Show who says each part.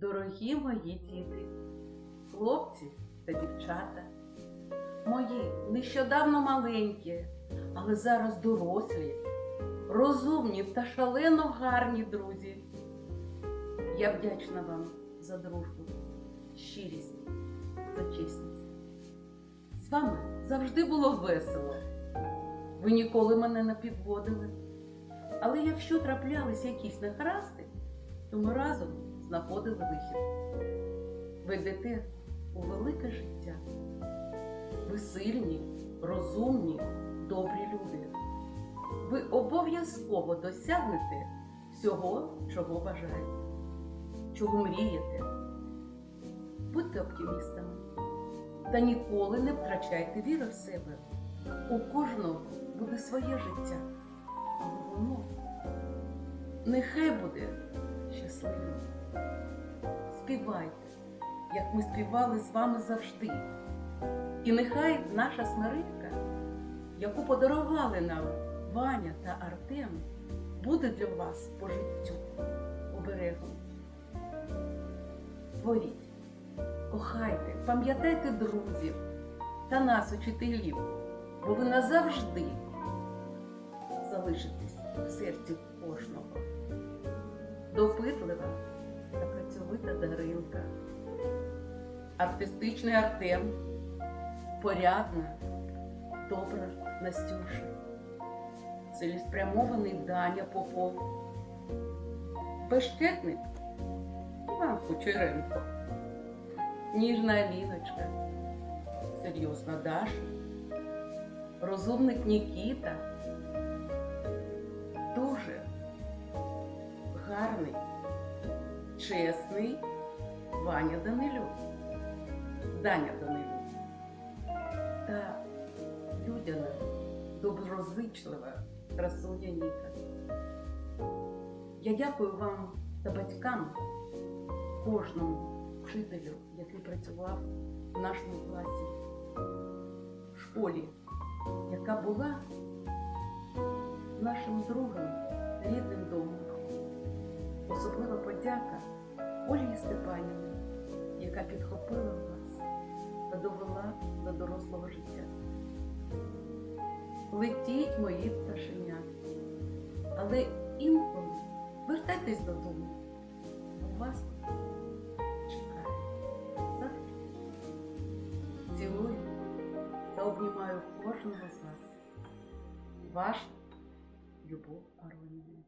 Speaker 1: Дорогі мої діти, хлопці та дівчата, мої нещодавно маленькі, але зараз дорослі, розумні та шалено гарні друзі. Я вдячна вам за дружбу, щирість, за чесність. З вами завжди було весело. Ви ніколи мене не підводили. Але якщо траплялись якісь негаразди, то ми разом знаходили вихід. Ви йдете у велике життя. Ви сильні, розумні, добрі люди. Ви обов'язково досягнете всього, чого бажаєте, чого мрієте. Будьте оптимістами та ніколи не втрачайте віри в себе. У кожного буде своє життя, але воно нехай буде щасливим. Співайте, як ми співали з вами завжди. І нехай наша смиритка, яку подарували нам Ваня та Артем, буде для вас по життю оберегом. Творіть, кохайте, пам'ятайте друзів та нас, учителів, бо ви назавжди залишитесь в серці кожного. Допитлива працьовита Даринка, артистичний Артем, порядна, добра Настюша, цілеспрямований Даня Попов, безчетник Іван Кучеренко, ніжна Аліночка, серйозна Даша, розумник Нікіта, дуже гарний, чесний Ваня Данилюк, Даня Данилюк та людяна, доброзичлива красуня Ніка. Я дякую вам та батькам, кожному вчителю, який працював в нашому класі, в школі, яка була нашим другом, рідним домом. Особлива подяка Ольгі Степанівні, яка підхопила вас та довела до дорослого життя. Летіть мої пташеня, але інколи вертайтесь додому, бо вас чекає завжди. Цілую та обнімаю кожного з вас. Ваш Любов Аронівна.